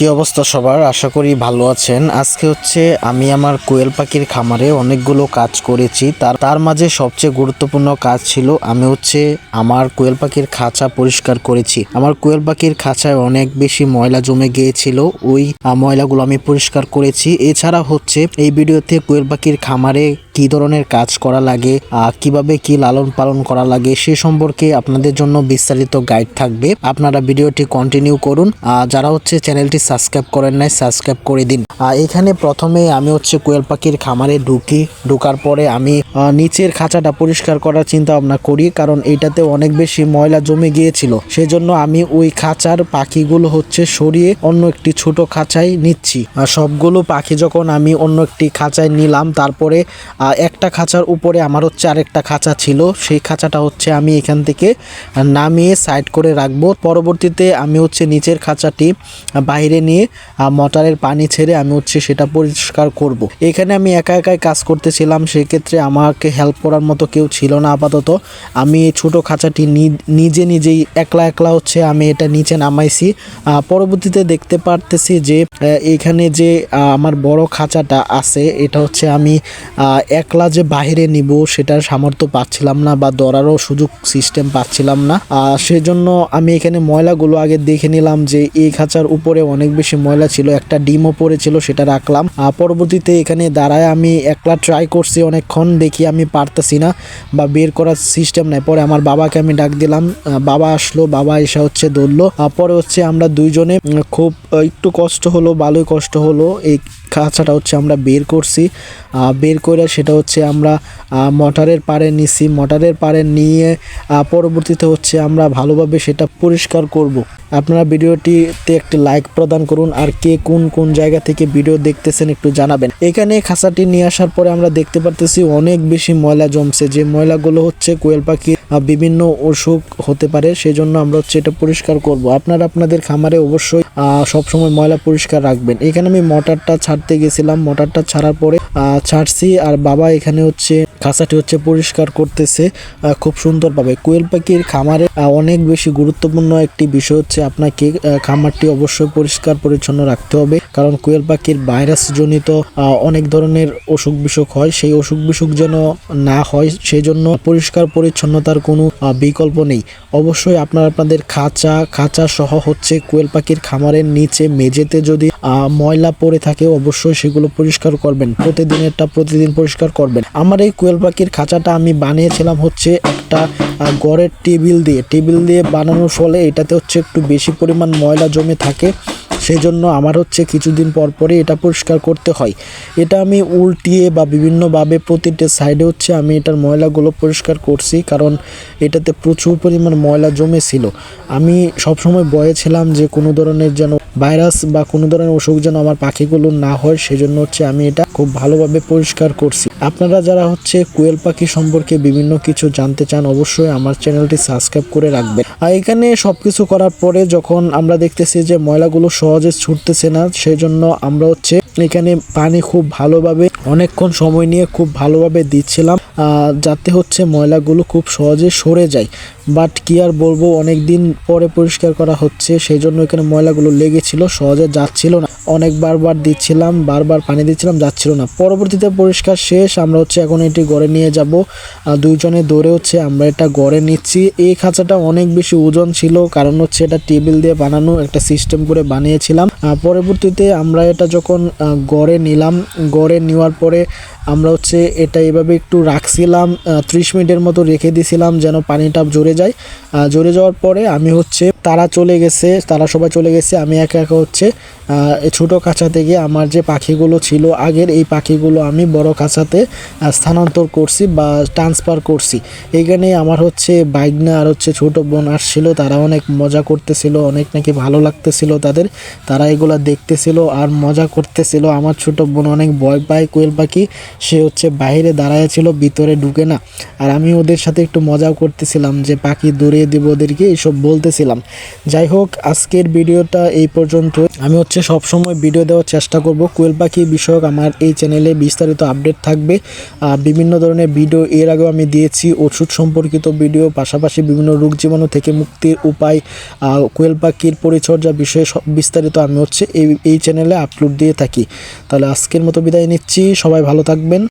কি অবস্থা সবার? আশা করি ভালো আছেন। আজকে হচ্ছে আমি আমার কোয়েল পাখির খামারে অনেকগুলো কাজ করেছি। তার তার মাঝে সবচেয়ে গুরুত্বপূর্ণ কাজ ছিল আমি হচ্ছে আমার কোয়েল পাখির খাঁচা পরিষ্কার করেছি। আমার কোয়েল পাখির খাঁচায় অনেক বেশি ময়লা জমে গিয়েছিল। ওই ময়লাগুলো আমি পরিষ্কার করেছি। এছাড়া হচ্ছে এই ভিডিওতে কোয়েল পাখির খামারে কি ধরনের কাজ করা লাগে কীভাবে কি লালন পালন করা লাগে, সে সম্পর্কে আপনাদের জন্য বিস্তারিত গাইড থাকবে। আপনারা ভিডিওটি কন্টিনিউ করুন। যারা হচ্ছে চ্যানেলটি সাবস্ক্রাইব করেন নাই সাবস্ক্রাইব করে দিন। এখানে প্রথমে আমি হচ্ছে কোয়েল পাখির খামারে ঢুকি। ঢোকার পরে আমি নিচের খাঁচাটা পরিষ্কার করার চিন্তা ভাবনা করি, কারণ এটাতে অনেক বেশি ময়লা জমে গিয়েছিল। সেজন্য আমি ওই খাঁচার পাখিগুলো হচ্ছে সরিয়ে অন্য একটি ছোট খাঁচায় নিচ্ছি। আর সবগুলো পাখি যখন আমি অন্য একটি খাঁচায় নিলাম, তারপরে একটা খাঁচার উপরে আমার হচ্ছে আরেকটা খাঁচা ছিল। সেই খাঁচাটা হচ্ছে আমি এখান থেকে নামিয়ে সাইড করে রাখব। পরবর্তীতে আমি হচ্ছে নিচের খাঁচাটি বাইরে নিয়ে মোটরের পানি ছেড়ে আমি হচ্ছে সেটা পরিষ্কার করব। এখানে আমি একা একাই কাজ করতেছিলাম সেক্ষেত্রে আমাকে হেল্প করার মতো কেউ ছিল না আপাতত। আমি ছোট খাঁচাটি নিজে নিজেই একলা একলা হচ্ছে আমি এটা নিচে নামাইছি। পরবর্তীতে দেখতে পারতেছি যে আহ, এইখানে যে আমার বড় খাঁচাটা আছে এটা হচ্ছে আমি একলা যে বাইরে নিব সেটার সামর্থ্য পাচ্ছিলাম না বা ধরারও সুযোগ সিস্টেম পাচ্ছিলাম না। সেজন্য আমি এখানে ময়লাগুলো আগে দেখে নিলাম যে এই খাঁচার উপরে অনেক বেশি ময়লা ছিল একটা ডিমও পড়েছিল সেটা রাখলাম। পরবর্তীতে এখানে দাঁড়ায় আমি একলা ট্রাই করছি অনেকক্ষণ দেখি আমি পারতেছি না বা বের করার সিস্টেম নাই। পরে আমার বাবাকে আমি ডাক দিলাম বাবা আসলো বাবা এসে হচ্ছে আহ, পরে হচ্ছে আমরা দুইজনে খুব একটু কষ্ট হলো ভালোই কষ্ট হলো। এই খাঁচাটা হচ্ছে আমরা বের করছি। বের করে সেটা হচ্ছে আমরা মোটরের পাড়ে নিছি। মোটরের পাড়ে নিয়ে পরবর্তীতে হচ্ছে আমরা ভালোভাবে সেটা পরিষ্কার করব। আপনারা ভিডিওটিতে একটি লাইক প্রদান করুন আর কে কোন কোন জায়গা থেকে ভিডিও দেখতেছেন একটু জানাবেন। এখানে খাঁচাটি নিয়ে আসার পরে আমরা দেখতে পারতেছি অনেক বেশি ময়লা জমছে। যে ময়লাগুলো হচ্ছে কোয়েল আহ, বিভিন্ন অসুখ হতে পারে সেজন্য আমরা হচ্ছে এটা পরিষ্কার করব। আপনারা আপনাদের খামারে অবশ্যই সবসময় ময়লা পরিষ্কার রাখবেন। এখানে আমি মোটরটা ছাড়তে গেছিলাম মোটরটা ছাড়ার পরে আ ছাড়ছি। আর বাবা এখানে হচ্ছে খাঁচাটি হচ্ছে পরিষ্কার করতেছে খুব সুন্দরভাবে। কোয়েল পাখির খামারে অনেক বেশি গুরুত্বপূর্ণ একটি বিষয় হচ্ছে আপনাকে খামারটি অবশ্যই পরিষ্কার পরিচ্ছন্ন রাখতে হবে। কারণ কোয়েল পাখির ভাইরাস জনিত অনেক ধরনের অসুখ বিসুখ হয়। সেই অসুখ বিসুখ যেন না হয় সেই জন্য পরিষ্কার পরিচ্ছন্নতার কোনো বিকল্প নেই। অবশ্যই আপনারা আপনাদের খাঁচা খাঁচা সহ হচ্ছে কোয়েল পাখির খামারের নিচে মেঝেতে যদি ময়লা পড়ে থাকে, অবশ্যই সেগুলো পরিষ্কার করবেন। প্রতিদিনেরটা প্রতিদিন পরিষ্কার করবেন। আমার এই কোয়েল পাখির খাঁচাটা আমি বানিয়েছিলাম হচ্ছে একটা গড়ের টেবিল দিয়ে। টেবিল দিয়ে বানানোর ফলে এটাতে হচ্ছে একটু বেশি পরিমাণ ময়লা জমে থাকে। সেই জন্য আমার হচ্ছে কিছুদিন পর পরে এটা পরিষ্কার করতে হয়। এটা আমি উল্টিয়ে বা বিভিন্নভাবে প্রতিটা সাইডে হচ্ছে আমি এটার ময়লাগুলো পরিষ্কার করছি কারণ এটাতে প্রচুর পরিমাণ ময়লা জমেছিল। আমি সবসময় ভয়ে ছিলাম যে কোনো ধরনের যেন ভাইরাস বা কোনো ধরনের অসুখ যেন আমার পাখিগুলো না হয়, সেজন্য হচ্ছে আমি এটা খুব ভালোভাবে পরিষ্কার করছি। আপনারা যারা হচ্ছে কোয়েল পাখি সম্পর্কে বিভিন্ন কিছু জানতে চান, অবশ্যই আমার চ্যানেলটি সাবস্ক্রাইব করে রাখবেন। আর এখানে সব কিছু করার পরে যখন আমরা দেখতেছি যে ময়লাগুলো সহজে ছুটতেছে না সেই জন্য আমরা হচ্ছে এখানে পানি খুব ভালোভাবে, অনেকক্ষণ সময় নিয়ে খুব ভালোভাবে দিচ্ছিলাম। যাতে হচ্ছে ময়লাগুলো খুব সহজে সরে যায়। বাট কি আর বলব অনেক দিন পরে পরিষ্কার করা হচ্ছে সেই জন্য এখানে ময়লাগুলো লেগেছিল, সহজে যাচ্ছিল না। অনেক বারবার দিচ্ছিলাম, বারবার পানি দিচ্ছিলাম, যাচ্ছিল না। পরবর্তীতে পরিষ্কার শেষ, আমরা হচ্ছে এখন এটি গড়ে নিয়ে যাব। দুইজনে দৌড়ে হচ্ছে আমরা এটা গড়ে নিচ্ছি। এই খাঁচাটা অনেক বেশি ওজন ছিল, কারণ হচ্ছে এটা টেবিল দিয়ে বানানো, একটা সিস্টেম করে বানিয়েছিলাম। পরবর্তীতে আমরা এটা যখন গড়ে নিলাম, গড়ে নেওয়ার পরে আমরা হচ্ছে এটা এভাবে একটু রাখছিলাম ত্রিশ মিনিটের মতো রেখে দিছিলাম যেন পানিটা জড়ে যায়। জোরে যাওয়ার পরে আমি হচ্ছে তারা চলে গেছে, তারা সবাই চলে গেছে, আমি একা একা হচ্ছে ছোটো কাঁচা থেকে আমার যে পাখিগুলো ছিল, আগের এই পাখিগুলো আমি বড় কাঁচাতে স্থানান্তর করছি বা ট্রান্সফার করছি। এইখানে আমার হচ্ছে বাইকনা আর হচ্ছে ছোট বোন আসছিল, তারা অনেক মজা করতেছিল, অনেক নাকি ভালো লাগতেছিল তাদের, তারা এগুলো দেখতেছিল আর মজা করতেছিল। আমার ছোট বোন অনেক ভয় পায়, কোয়েল পাখি, সে হচ্ছে বাইরে দাঁড়ায় ছিল, ভিতরে ঢুকে না। আর আমি ওদের সাথে একটু মজাও করতেছিলাম, যে পাখি দৌড়িয়ে দেবো ওদেরকে, এইসব বলতেছিলাম। যাই হোক, আজকের ভিডিওটা এই পর্যন্ত আমি হচ্ছে সবসময় ভিডিও দেওয়ার চেষ্টা করব। কোয়েল পাখি বিষয়ক আমার এই চ্যানেলে বিস্তারিত আপডেট থাকবে। বিভিন্ন ধরনের ভিডিও এর আগেও আমি দিয়েছি। ওষুধ সম্পর্কিত ভিডিও, পাশাপাশি বিভিন্ন রোগ জীবাণু থেকে মুক্তির উপায় কোয়েল পাখির পরিচর্যা বিষয়ে সব বিস্তারিত আমি হচ্ছে এই এই চ্যানেলে আপলোড দিয়ে থাকি। তাহলে আজকের মতো বিদায় নিচ্ছি। সবাই ভালো থাকবেন।